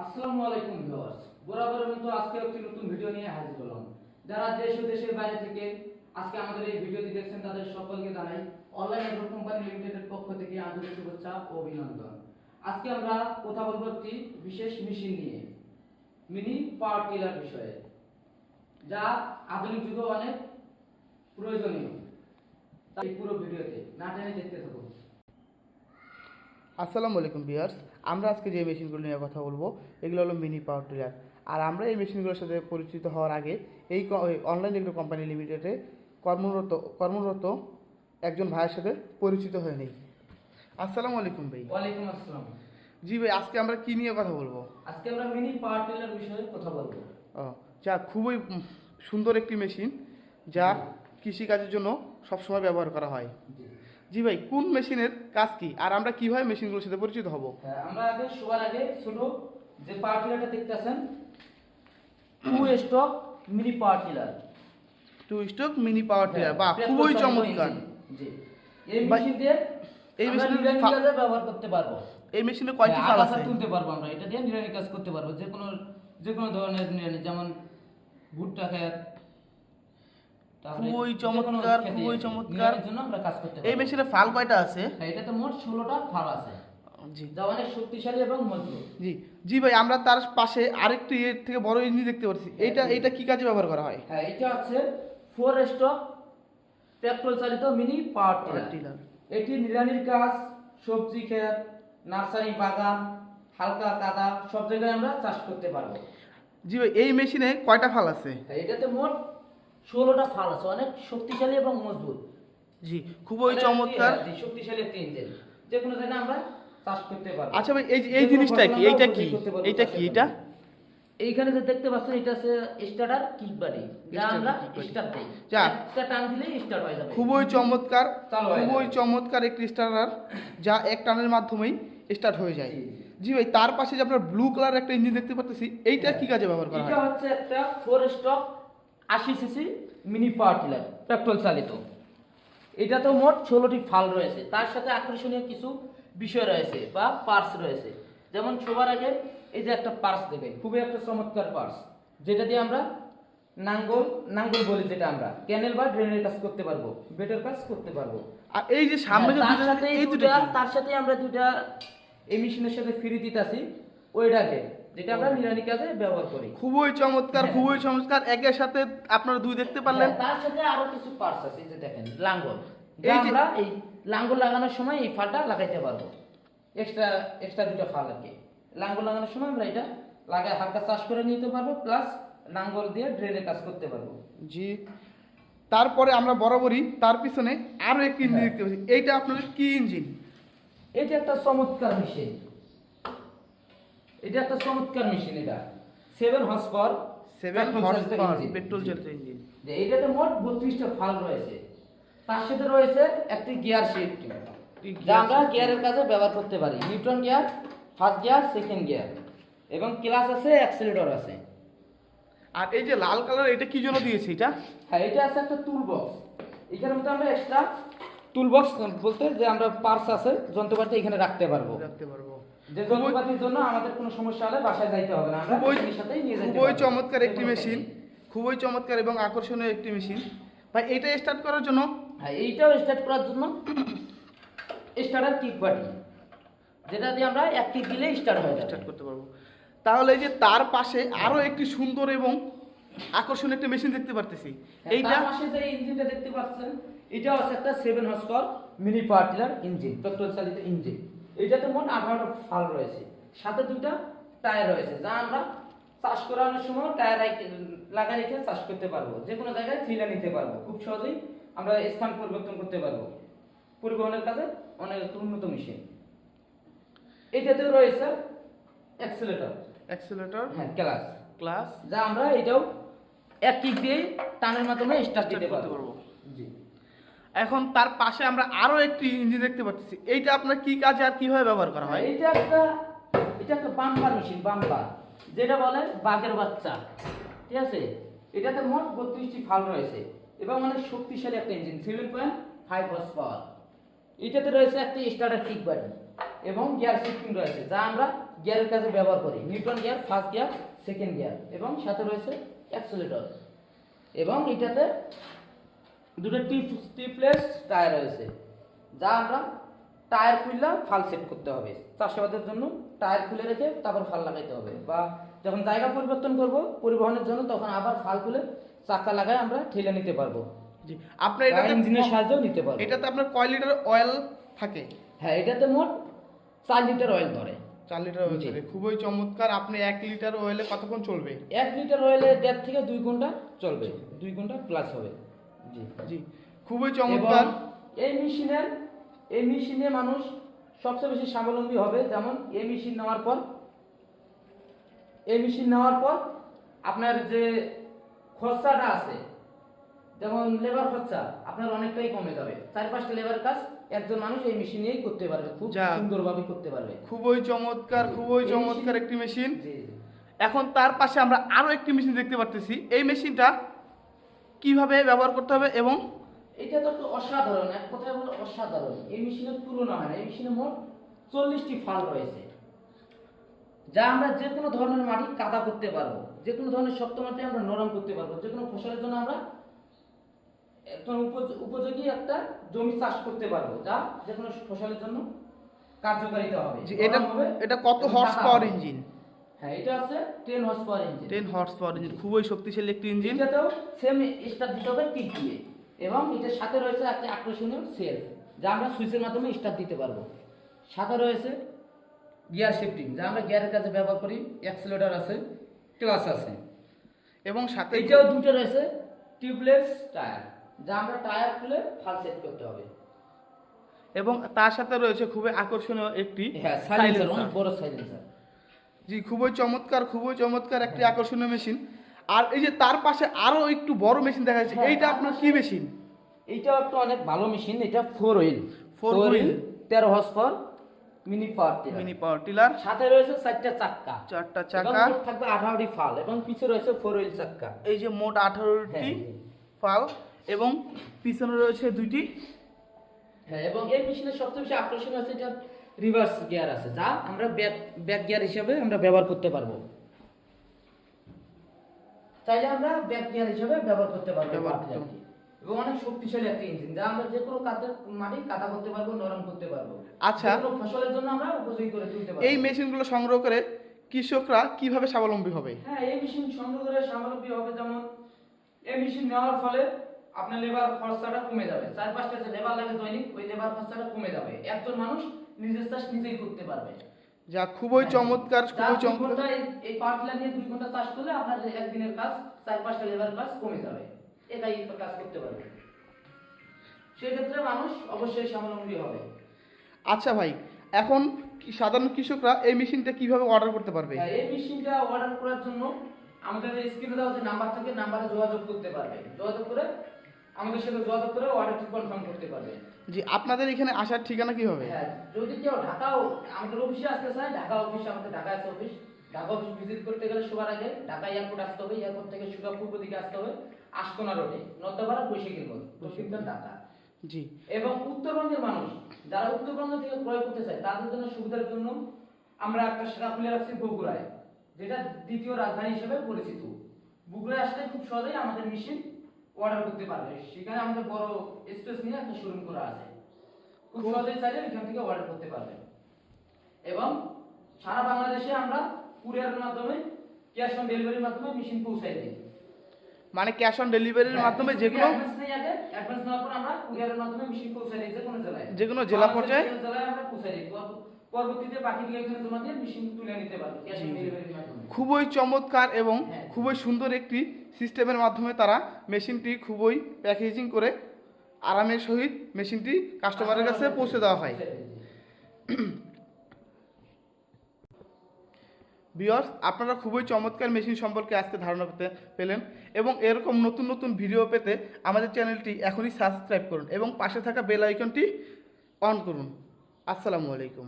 আসসালামু আলাইকুম ভিউয়ার্স। বরাবরের মতো আজকে একটি নতুন ভিডিও নিয়ে হাজির হলাম। যারা দেশ ও দেশের বাইরে থেকে আজকে আমাদের এই ভিডিওটি দেখছেন, তাদের সকলকে জানাই অনলাইন এগ্রো কোম্পানি লিমিটেডের পক্ষ থেকে আন্তরিক শুভেচ্ছা ও অভিনন্দন। আজকে আমরা কথা বলব একটি বিশেষ মেশিন নিয়ে মিনি পাওয়ার টিলার বিষয়ে, যা আধুনিক যুগে অনেক প্রয়োজনীয়। তাই পুরো ভিডিওতে না টেনে দেখতে থাকুন। আসসালামু আলাইকুম ভিউয়ার্স আমরা আজকে যে মেশিনগুলো নিয়ে কথা বলব এগুলো হলো মিনি পাওয়ার টিলার। আর আমরা এই মেশিনগুলোর সাথে পরিচিত হওয়ার আগে এই অনলাইন এগ্রো কোম্পানি লিমিটেডে কর্মরত কর্মরত একজন ভাইয়ের সাথে পরিচিত হয়ে নেই। আসসালামু আলাইকুম ভাই। ওয়ালাইকুম আসসালাম। জি ভাই আজকে আমরা কি নিয়ে কথা বলব? আজকে আমরা মিনি পাওয়ার টিলার বিষয়ে কথা বলব। ও যা খুবই সুন্দর একটি মেশিন যা কৃষিকাজের জন্য সবসময় ব্যবহার করা হয়। জি। জি ভাই কোন মেশিনের কাজ কি? আর আমরা কীভাবে মেশিনগুলোর সাথে পরিচিত হব? হ্যাঁ, আমরা আগে সবার আগে ছোট যে পাওয়ার টিলারটা দেখতেছেন two stroke mini power tiller. Two stroke mini power tiller হ্যাঁ, বাহ খুবই চমৎকার। জি। এই মেশিন দিয়ে এই মেশিনের ব্যবহার করতে পারব। এই মেশিনে কয়টি হ্যাঁ, ফাল আছে? তুলতে পারব আমরা। এটা দিয়ে নিরানি কাজ করতে পারব। যে কোনো যে কোনো ধরনের নিরানি যেমন ভুট্টা খেত খুবই চমৎকার, খুবই চমৎকার। এই মেশিনে ফাল কয়টা আছে? হ্যাঁ, এটাতে মোট ষোলোটা ফাল আছে। জি। যা অনেক শক্তিশালী এবং মজবুত। জি। জি ভাই আমরা তার পাশে আরেকটি এর থেকে বড় ইঞ্জিন দেখতে পাচ্ছি। এইটা এইটা কি কাজে ব্যবহার করা হয়? হ্যাঁ এটা হচ্ছে ফোর স্টক পেট্রোল চালিত মিনি পাওয়ার টিলার এটি কাজ সবজি ক্ষেত নার্সারি বাগান হালকা কাদা সব জায়গায় আমরা চাষ করতে পারব। জি ভাই এই মেশিনে কয়টা ফাল আছে? হ্যাঁ, এটাতে মোট ষোলোটা ফাল আছে অনেক শক্তিশালী এবং মজবুত। জি খুবই চমৎকার। হ্যাঁ, শক্তিশালী একটি ইঞ্জিন যে কোনো জায়গায় আমরা চাষ করতে পারব। আচ্ছা ভাই এই এই জিনিসটা কি? এইটা কি? এইটা কি? এটা এইখানে যে দেখতে পাচ্ছেন এটা হচ্ছে স্টার্টার কিক বাড়ি যা আমরা স্টার্ট দেই। যা। একটা টান দিলেই স্টার্ট হয়ে যাবে। খুবই চমৎকার খুবই চমৎকার একটি স্টার্টার যা এক টানের মাধ্যমেই স্টার্ট হয়ে যায়। জি, জি। ভাই তার পাশে যে আপনার ব্লু কালার একটা ইঞ্জিন দেখতে পাচ্ছি এইটা কি কাজে ব্যবহার করা হয়? এটা হচ্ছে একটা ফোর স্টক আশি CC mini power tiller petrol চালিত। এটা তো মোট ষোলোটি ফাল রয়েছে। তার সাথে আকর্ষণীয় কিছু বিষয় রয়েছে বা পার্স রয়েছে। যেমন সবার আগে এই যে একটা পার্স দেবে খুবই একটা চমৎকার পার্স যেটা দিয়ে আমরা নাঙ্গল নাঙ্গল বলি যেটা আমরা ক্যানেল বা ড্রেনের কাজ করতে পারব বেটার কাজ করতে পারব। আর এই যে সামনে হ্যাঁ, তার সাথে এই এই দুটা তার সাথে আমরা দুটা এই মেশিনের সাথে ফ্রি দিতাছি। ওইটাকে যেটা আমরা নিরানি কাজে ব্যবহার করি। খুবই চমৎকার হ্যাঁ। খুবই চমৎকার। একের সাথে আপনারা দুই দেখতে পারলেন। হ্যাঁ, তার সাথে আরও কিছু পার্টস আছে যে দেখেন লাঙ্গল। আমরা এই লাঙ্গল লাগানোর সময় এই ফালটা লাগাইতে পারব। এক্সট্রা এক্সট্রা দুটো ফাল আর কি। লাঙ্গল লাগানোর সময় আমরা এটা লাগায় হালকা চাষ করে নিতে পারব প্লাস লাঙ্গল দিয়ে ড্রেনের কাজ করতে পারব। জি। তারপরে আমরা বরাবরই তার পিছনে আরও একটি ইঞ্জিন হ্যাঁ। দেখতে পাচ্ছি। এইটা আপনাদের কি ইঞ্জিন? এটা একটা চমৎকার মেশিন এটা একটা চমৎকার মেশিন এটা। Seven horse power seven horse power petrol চালিত ইঞ্জিন যে এটাতে মোট বত্রিশটা ফাল রয়েছে। তার সাথে রয়েছে একটি গিয়ার শিফট যা আমরা গিয়ারের কাজে ব্যবহার করতে পারি। Neutral gear first gear second gear এবং ক্লাস আছে অ্যাক্সেলেটর আছে। আর এই যে লাল কালার এটা কি জন্য দিয়েছে এটা? হ্যাঁ এটা আছে একটা টুল বক্স এখানের মধ্যে আমরা এক্সট্রা টুল বক্স বলতে যে আমরা পার্স আছে যন্ত্রপাতি এখানে রাখতে পারব। রাখতে পারব। যে যন্ত্রপাতির জন্য আমাদের কোনো সমস্যা হলে বাসায় যাইতে হবে না। আমরা খুবই সাথেই নিয়ে যেতে খুবই চমৎকার একটি মেশিন খুবই চমৎকার এবং আকর্ষণীয় একটি মেশিন। ভাই এটা স্টার্ট করার জন্য? হ্যাঁ এইটাও স্টার্ট করার জন্য স্টার্টার কিক বাটি যেটা দিয়ে আমরা এক কিক দিলে স্টার্ট হয়ে স্টার্ট করতে পারব। তাহলে এই যে তার পাশে আরও একটি সুন্দর এবং আকর্ষণীয় একটি মেশিন দেখতে পারতেছি। এইটা এইটা? পাশে যে ইঞ্জিনটা দেখতে পাচ্ছেন এটা হচ্ছে একটা seven horse power mini power tiller engine petrol চালিত ইঞ্জিন এটাতে মোট আঠারোটা ফাল রয়েছে। সাথে দুইটা টায়ার রয়েছে যা আমরা চাষ করানোর সময় টায়ার লাগা রেখে চাষ করতে পারব। যে কোনো জায়গায় থ্রিলা নিতে পারব। খুব সহজেই আমরা স্থান পরিবর্তন করতে পারব। পরিবহনের কাজে অনেক একটা উন্নত মেশিন। এটাতেও রয়েছে অ্যাক্সেলেটর অ্যাক্সেলেটর হ্যাঁ ক্লাস ক্লাস যা আমরা এটাও এক কিক দিয়ে টানের মাধ্যমে স্টার্ট দিতে পারব। জি। এখন তার পাশে আমরা আরও একটি ইঞ্জিন দেখতে পাচ্ছি। এইটা আপনার কি কাজে আর কীভাবে ব্যবহার করা হয়? এটা একটা এটা একটা বাম্পার মেশিন, বাম্পার। যেটা বলে বাঘের বাচ্চা। ঠিক আছে? এটাতে মোট বত্রিশটি ফাল রয়েছে এবং অনেক শক্তিশালী একটা engine seven point five horse power এটাতে রয়েছে একটা স্টার্টার কিক বাড়ি এবং গিয়ার শিফটিং রয়েছে, যা আমরা গিয়ারের কাজে ব্যবহার করি। Neutral gear first gear second gear এবং সাথে রয়েছে অ্যাক্সেলেটর এবং এটাতে দুটো টিপ টিপলেস টায়ার রয়েছে। যা আমরা টায়ার খুললে ফাল সেট করতে হবে। চাষাবাদের জন্য টায়ার খুলে রেখে তারপর ফাল লাগাইতে হবে বা যখন জায়গা পরিবর্তন করব পরিবহনের জন্য তখন আবার ফাল খুলে চাকা লাগায় আমরা ঠেলে নিতে পারব। জি আপনার এটা ইঞ্জিনের সাহায্যেও নিতে পারব। এটাতে আপনার কয় লিটার অয়েল থাকে? হ্যাঁ এটাতে মোট চার লিটার অয়েল ধরে। চার লিটার অয়েল। থাকে খুবই চমৎকার আপনি এক লিটার অয়েলে কতক্ষণ চলবে? এক লিটার অয়েলে দেড় থেকে দুই ঘণ্টা চলবে। দুই ঘণ্টা প্লাস হবে। জি। খুবই চমৎকার। এই মেশিনের এই মেশিনে মানুষ সবচেয়ে বেশি স্বাবলম্বী হবে। যেমন এই মেশিন নেওয়ার পর এই মেশিন নেওয়ার পর আপনার যে খরচাটা আছে যেমন লেবার খরচা আপনার অনেকটাই কমে যাবে। চার পাঁচটা লেবার কাজ একজন মানুষ এই মেশিন নিয়েই করতে পারবে খুব। সুন্দরভাবে করতে পারবে। খুবই চমৎকার খুবই চমৎকার একটি মেশিন। এখন তার পাশে আমরা আরও একটি মেশিন দেখতে পারতেছি। এই মেশিনটা কীভাবে ব্যবহার করতে হবে এবং এটা তো একটু অসাধারণ এক কথায় বলে অসাধারণ। এই মেশিনের তুলনা হয় না এই মেশিনে মোট চল্লিশটি ফাল রয়েছে। যা আমরা যে কোনো ধরনের মাটি কাদা করতে পারব যে কোনো ধরনের শক্ত মাটি আমরা নরম করতে পারব যে কোনো ফসলের জন্য আমরা একদম উপয- উপযোগী একটা জমি চাষ করতে পারব যা যে কোনো ফসলের জন্য কার্যকারিতা হবে। এটা হবে এটা কত হর্স পাওয়ার ইঞ্জিন হ্যাঁ এটা আছে ten horsepower engine ten horsepower engine খুবই শক্তিশালী একটি ইঞ্জিন এটাতেও সেম স্টার্ট দিতে হবে কিক দিয়ে এবং এটার সাথে রয়েছে একটা আকর্ষণীয় সেলফ যা আমরা সুইচের মাধ্যমে স্টার্ট দিতে পারব। সাথে রয়েছে গিয়ার শিফটিং যা আমরা গিয়ারের কাছে ব্যবহার করি। অ্যাক্সিলেটর আছে ক্লাস আছে। এবং সাথে এটাও দুটো রয়েছে টিউবলেস টায়ার যা আমরা টায়ার খুলে ফাল সেট করতে হবে। এবং তার সাথে রয়েছে খুবই আকর্ষণীয় একটি হ্যাঁ সাইলেন্সার অনেক বড় সাইলেন্সার জি খুবই চমৎকার খুবই চমৎকার একটি আকর্ষণীয় মেশিন আর এই যে তার পাশে আরও একটু বড় মেশিন দেখা যাচ্ছে এইটা আপনার কি মেশিন এইটাও একটা অনেক ভালো মেশিন এটা ফোর হুইল ফোর হুইল তেরো horsepower mini power tiller mini power tiller সাথে রয়েছে চারটা চাক্কা। চারটা চাকা থাকবে আঠারোটি ফাল এবং পিছে রয়েছে ফোর হুইল চাক্কা। এই যে মোট আঠারোটি হ্যাঁ, ফাল এবং পিছনে রয়েছে দুইটি। হ্যাঁ এবং এই মেশিনের সবচেয়ে বেশি আকর্ষণ আছে এটা রিভার্স গিয়ার আছে যা আমরা ব্যাক ব্যাক গিয়ার হিসেবে আমরা ব্যবহার করতে পারব। চাইলে আমরা ব্যাক গিয়ার হিসেবে ব্যবহার করতে পারব। এবং অনেক শক্তিশালী একটা ইঞ্জিন যা আমরা যে কোনো কাতে মাটি কাদা করতে পারব নরম করতে পারব। আচ্ছা। ফসলের জন্য আমরা উপযোগী করে তুলতে পারব। এই মেশিনগুলো সংগ্রহ করে কৃষকরা কীভাবে স্বাবলম্বী হবে? হ্যাঁ এই মেশিন সংগ্রহ করে স্বাবলম্বী হবে যেমন এই মেশিন নেওয়ার ফলে আপনার লেবার খরচাটা কমে যাবে। চার পাঁচটা যে লেবার লাগে দৈনিক ওই লেবার খরচাটা কমে যাবে। একজন মানুষ নিজের চাষ নিজেই করতে পারবে। যা খুবই চমৎকার খুবই চমৎকার। এই- টিলার নিয়ে দুই ঘণ্টা চাষ করলে আপনার একদিনের কাজ চার পাঁচটা লেবার কাজ কমে যাবে। এটাই কাজ করতে পারবে। সেক্ষেত্রে মানুষ অবশ্যই স্বাবলম্বী হবে। আচ্ছা ভাই এখন সাধারণ কৃষকরা এই মেশিনটা কীভাবে অর্ডার করতে পারবে? এই মেশিনটা অর্ডার করার জন্য আমাদের স্ক্রিনে দেওয়া যে নাম্বার থাকে নাম্বারে যোগাযোগ করতে পারবে। যোগাযোগ করে আমাদের সাথে যোগাযোগ করে অর্ডারটি কনফার্ম করতে পারবে। জি আপনাদের এখানে আসার ঠিকানা কি হবে? হ্যাঁ যদি কেউ ঢাকাও আমাদের অফিসে আসতে চায় ঢাকা অফিস আমাদের ঢাকা আছে অফিস ঢাকা অফিস ভিজিট করতে গেলে সবার আগে ঢাকা এয়ারপোর্ট আসতে হবে এয়ারপোর্ট থেকে সুগা পূর্ব দিকে আসতে হবে আশকোনা রোডে নর্দাপাড়া বৈশাখীর মোড় দক্ষিণখান ঢাকা। জি। এবং উত্তরবঙ্গের মানুষ যারা উত্তরবঙ্গ থেকে ক্রয় করতে চায় তাদের জন্য সুবিধার জন্য আমরা একটা শাখা খুলে রাখছি বগুড়ায় যেটা দ্বিতীয় রাজধানী হিসেবে পরিচিত। বগুড়ায় আসলে খুব সহজেই আমাদের মেশিন অর্ডার করতে পারবে। সেখানে আমাদের বড় স্পেস নিয়ে একটা শোরুম করা আছে। খুব সহজেই চাইলে এখান থেকে অর্ডার করতে পারবে। এবং সারা বাংলাদেশে আমরা কুরিয়ারের মাধ্যমে ক্যাশ অন ডেলিভারির মাধ্যমে মেশিন পৌঁছাই দিই। মানে ক্যাশ অন ডেলিভারির মাধ্যমে নেই আগে। অ্যাডভান্স নেওয়ার পর আমরা কুরিয়ারের মাধ্যমে মেশিন পৌঁছে দিই যে কোনো জেলায়। যে কোনো জেলা পর্যায়ে? কোনো জেলায় আমরা পৌঁছাই দিই। পরবর্তীতে বাকিগুলো এখানে মেশিন তুলে নিতে পারব ক্যাশ অন। ডেলিভারির মাধ্যমে। খুবই চমৎকার এবং হ্যাঁ। খুবই সুন্দর একটি সিস্টেমের মাধ্যমে তারা মেশিনটি খুবই প্যাকেজিং করে আরামের সহিত মেশিনটি কাস্টমারের কাছে পৌঁছে দেওয়া হয়। বিয়র্স আপনারা খুবই চমৎকার মেশিন সম্পর্কে আজকে ধারণা পেতে পেলেন এবং এরকম নতুন নতুন ভিডিও পেতে আমাদের চ্যানেলটি এখনই সাবস্ক্রাইব করুন এবং পাশে থাকা বেল আইকনটি অন করুন। আসসালামু আলাইকুম।